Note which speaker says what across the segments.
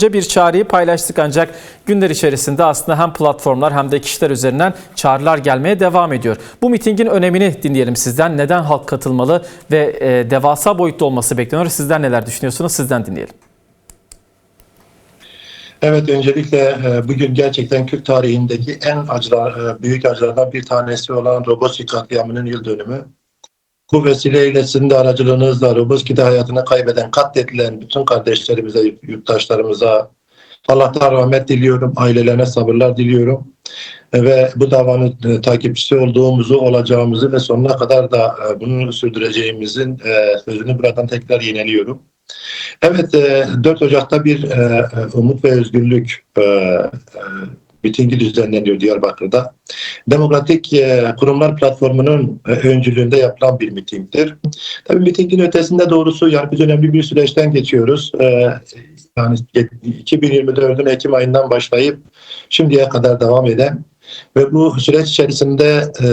Speaker 1: Bir çağrıyı paylaştık ancak günler içerisinde aslında hem platformlar hem de kişiler üzerinden çağrılar gelmeye devam ediyor. Bu mitingin önemini dinleyelim sizden. Neden halk katılmalı ve e, devasa boyutta olması bekleniyor? Sizler neler düşünüyorsunuz? Sizden dinleyelim.
Speaker 2: Evet öncelikle e, bugün gerçekten Kürt tarihindeki en acılar, e, büyük acılardan bir tanesi olan Roboski katliamının yıl dönümü. Bu vesileyle sizin de aracılığınızla Roboski'de hayatını kaybeden, katledilen bütün kardeşlerimize, yurttaşlarımıza Allah'tan rahmet diliyorum, ailelerine sabırlar diliyorum. Ve bu davanın e, takipçisi olduğumuzu, olacağımızı ve sonuna kadar da e, bunu sürdüreceğimizin e, sözünü buradan tekrar yineliyorum. Evet, e, 4 Ocak'ta bir umut ve özgürlük mitingi düzenleniyor Diyarbakır'da. Demokratik e, Kurumlar Platformu'nun e, öncülüğünde yapılan bir mitingdir. Tabii mitingin ötesinde doğrusu yani biz önemli bir süreçten geçiyoruz. E, yani 2024'ün Ekim ayından başlayıp şimdiye kadar devam eden ve bu süreç içerisinde e,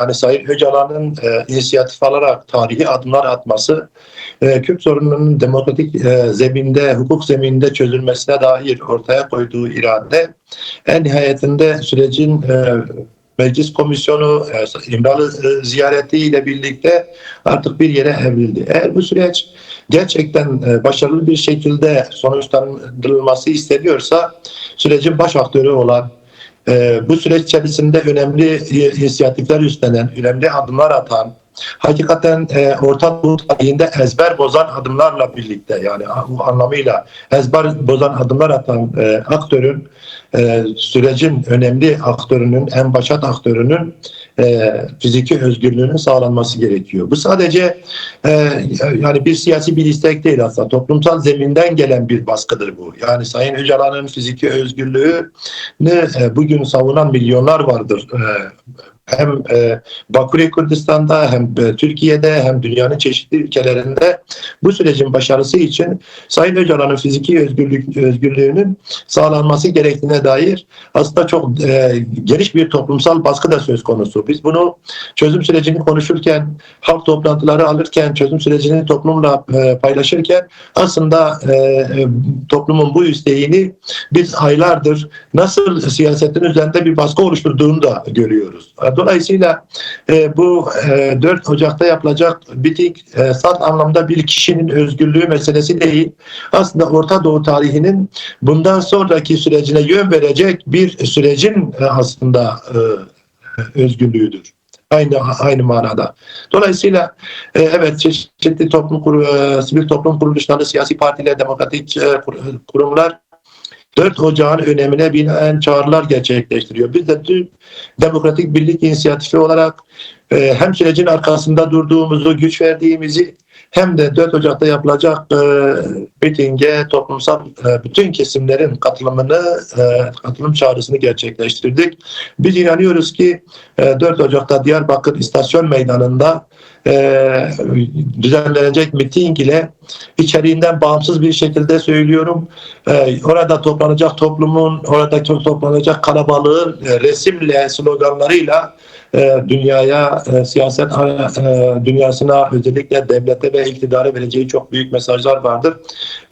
Speaker 2: yani Sayın Öcalan'ın e, inisiyatif alarak tarihi adımlar atması e, Kürt sorununun demokratik e, zeminde, hukuk zemininde çözülmesine dair ortaya koyduğu irade en nihayetinde sürecin e, Meclis Komisyonu e, İmralı e, ziyaretiyle birlikte artık bir yere evrildi. Eğer bu süreç gerçekten e, başarılı bir şekilde sonuçlandırılması isteniyorsa sürecin baş aktörü olan e, bu süreç içerisinde önemli inisiyatifler üstlenen, önemli adımlar atan, hakikaten e, Orta Doğu tarihinde ezber bozan adımlarla birlikte yani bu anlamıyla ezber bozan adımlar atan e, aktörün e, sürecin önemli aktörünün, en başat aktörünün e, fiziki özgürlüğünün sağlanması gerekiyor. Bu sadece e, yani bir siyasi bir istek değil aslında. Toplumsal zeminden gelen bir baskıdır bu. Yani Sayın Öcalan'ın fiziki özgürlüğünü e, bugün savunan milyonlar vardır. E, hem e, Bakü'ye Kürdistan'da hem e, Türkiye'de hem dünyanın çeşitli ülkelerinde bu sürecin başarısı için Sayın Öcalan'ın fiziki özgürlük özgürlüğünün sağlanması gerektiğine dair aslında çok e, geniş bir toplumsal baskı da söz konusu. Biz bunu çözüm sürecini konuşurken, halk toplantıları alırken, çözüm sürecini toplumla e, paylaşırken aslında e, e, toplumun bu isteğini biz aylardır nasıl siyasetin üzerinde bir baskı oluşturduğunu da görüyoruz. Dolayısıyla e, bu e, 4 Ocak'ta yapılacak miting e, salt anlamda bir kişinin özgürlüğü meselesi değil. Aslında Orta Doğu tarihinin bundan sonraki sürecine yön verecek bir sürecin e, aslında e, özgürlüğüdür. Aynı aynı manada. Dolayısıyla e, evet çeşitli toplum e, sivil toplum kuruluşları, siyasi partiler, demokratik e, kur- kurumlar 4 Ocağın önemine binaen çağrılar gerçekleştiriyor. Biz de Türk Demokratik Birlik İnisiyatifi olarak e, hem sürecin arkasında durduğumuzu, güç verdiğimizi hem de 4 Ocak'ta yapılacak e, mitinge toplumsal e, bütün kesimlerin katılımını, e, katılım çağrısını gerçekleştirdik. Biz inanıyoruz ki e, 4 Ocak'ta Diyarbakır İstasyon Meydanı'nda e, düzenlenecek miting ile içeriğinden bağımsız bir şekilde söylüyorum. E, orada toplanacak toplumun, orada toplanacak kalabalığın e, resimle, sloganlarıyla e, dünyaya, e, siyaset e, dünyasına özellikle devlete ve iktidara vereceği çok büyük mesajlar vardır.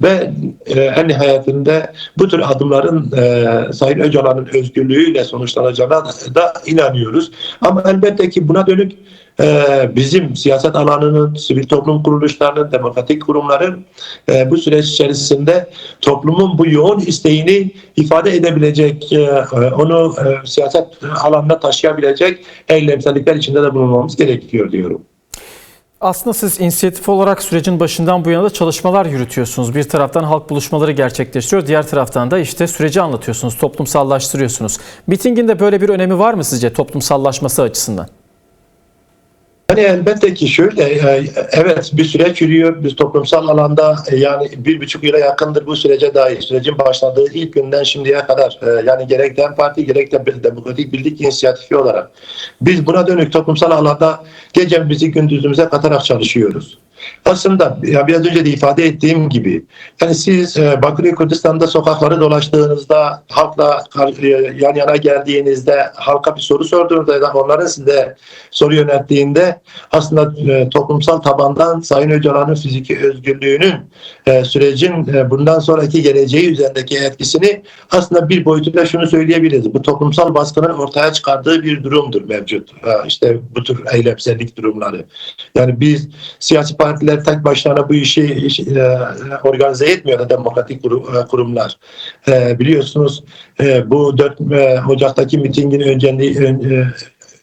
Speaker 2: Ve e, en nihayetinde bu tür adımların e, Sayın Öcalan'ın özgürlüğüyle sonuçlanacağına da inanıyoruz. Ama elbette ki buna dönük e, bizim siyaset alanının, sivil toplum kuruluşlarının, demokratik kurumların e, bu süreç içerisinde toplumun bu yoğun isteğini ifade edebilecek, e, e, onu e, siyaset alanına taşıyabilecek eylemsellikler içinde de bulunmamız gerekiyor diyorum.
Speaker 1: Aslında siz inisiyatif olarak sürecin başından bu yana da çalışmalar yürütüyorsunuz. Bir taraftan halk buluşmaları gerçekleştiriyor, diğer taraftan da işte süreci anlatıyorsunuz, toplumsallaştırıyorsunuz. Mitingin de böyle bir önemi var mı sizce toplumsallaşması açısından?
Speaker 2: Hani elbette ki şöyle, e, evet bir süreç yürüyor. Biz toplumsal alanda e, yani bir buçuk yıla yakındır bu sürece dair. Sürecin başladığı ilk günden şimdiye kadar e, yani gerek DEM Parti gerek de Demokratik Birlik İnisiyatifi olarak biz buna dönük toplumsal alanda gecemizi gündüzümüze katarak çalışıyoruz. Aslında ya biraz önce de ifade ettiğim gibi yani siz e, Bakırköy Kürdistan'da sokakları dolaştığınızda halkla e, yan yana geldiğinizde halka bir soru sorduğunuzda onların size soru yönelttiğinde aslında e, toplumsal tabandan Sayın Öcalan'ın fiziki özgürlüğünün e, sürecin e, bundan sonraki geleceği üzerindeki etkisini aslında bir boyutuyla şunu söyleyebiliriz. Bu toplumsal baskının ortaya çıkardığı bir durumdur mevcut. E, işte bu tür eylemsellik durumları. Yani biz siyasi partiler tek başlarına bu işi e, organize etmiyor da demokratik e, kurumlar. E, biliyorsunuz e, bu 4 e, Ocak'taki mitingin öncendi, ön, e,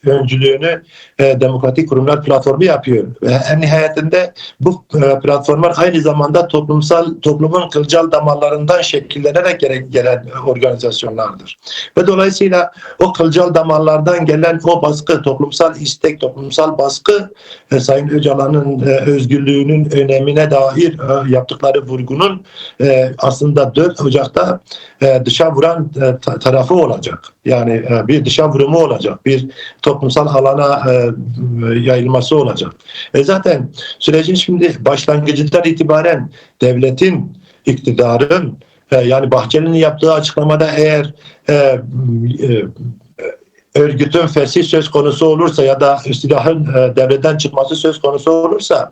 Speaker 2: öncülüğünü e, Demokratik Kurumlar Platformu yapıyor. Ve en nihayetinde bu e, platformlar aynı zamanda toplumsal toplumun kılcal damarlarından şekillenerek gele- gelen organizasyonlardır. Ve dolayısıyla o kılcal damarlardan gelen o baskı, toplumsal istek, toplumsal baskı e, Sayın Öcalan'ın e, özgürlüğünün önemine dair e, yaptıkları vurgunun e, aslında 4 Ocak'ta e, dışa vuran e, ta- tarafı olacak. Yani e, bir dışa vurumu olacak. Bir toplumsal alana e, yayılması olacak. E zaten sürecin şimdi başlangıcından itibaren devletin, iktidarın e, yani Bahçeli'nin yaptığı açıklamada eğer e, e, örgütün fesih söz konusu olursa ya da silahın e, devreden çıkması söz konusu olursa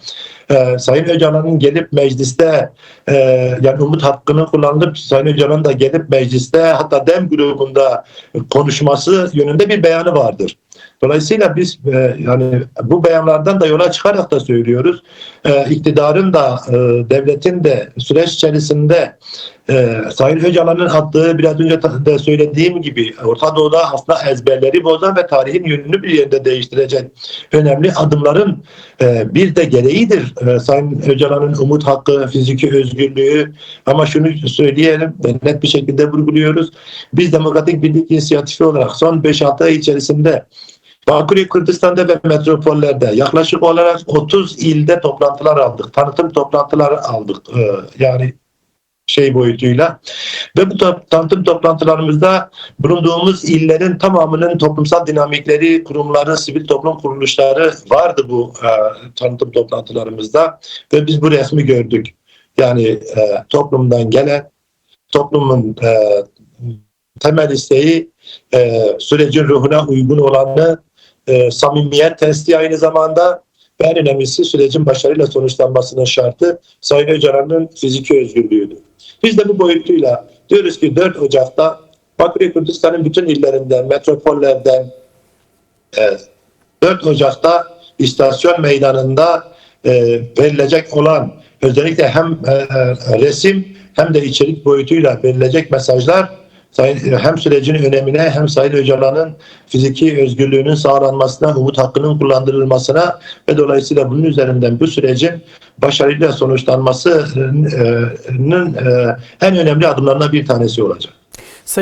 Speaker 2: e, Sayın Öcalan'ın gelip mecliste e, yani umut hakkını kullanıp Sayın Öcalan da gelip mecliste hatta DEM grubunda konuşması yönünde bir beyanı vardır. Dolayısıyla biz e, yani bu beyanlardan da yola çıkarak da söylüyoruz. E, iktidarın da e, devletin de süreç içerisinde e, Sayın Öcalan'ın attığı biraz önce de söylediğim gibi Orta Doğu'da aslında ezberleri bozan ve tarihin yönünü bir yerde değiştirecek önemli adımların e, bir de gereğidir. E, Sayın Öcalan'ın umut hakkı, fiziki özgürlüğü ama şunu söyleyelim ve net bir şekilde vurguluyoruz. Biz Demokratik Birlik İnisiyatifi olarak son 5-6 ay içerisinde Bakırköy Kürdistan'da ve metropollerde yaklaşık olarak 30 ilde toplantılar aldık. Tanıtım toplantıları aldık. Ee, yani şey boyutuyla. Ve bu tanıtım toplantılarımızda bulunduğumuz illerin tamamının toplumsal dinamikleri, kurumları, sivil toplum kuruluşları vardı bu e, tanıtım toplantılarımızda. Ve biz bu resmi gördük. Yani e, toplumdan gelen, toplumun e, temel isteği e, sürecin ruhuna uygun olanı, e, samimiyet testi aynı zamanda ve en önemlisi sürecin başarıyla sonuçlanmasının şartı Sayın Öcalan'ın fiziki özgürlüğüdür. Biz de bu boyutuyla diyoruz ki 4 Ocak'ta Bakırköy Kürdistan'ın bütün illerinden, metropollerden e, 4 Ocak'ta istasyon meydanında e, verilecek olan özellikle hem e, e, resim hem de içerik boyutuyla verilecek mesajlar Sayın, hem sürecin önemine hem Sayın Öcalan'ın fiziki özgürlüğünün sağlanmasına, umut hakkının kullandırılmasına ve dolayısıyla bunun üzerinden bu sürecin başarıyla sonuçlanmasının e, en önemli adımlarından bir tanesi olacak.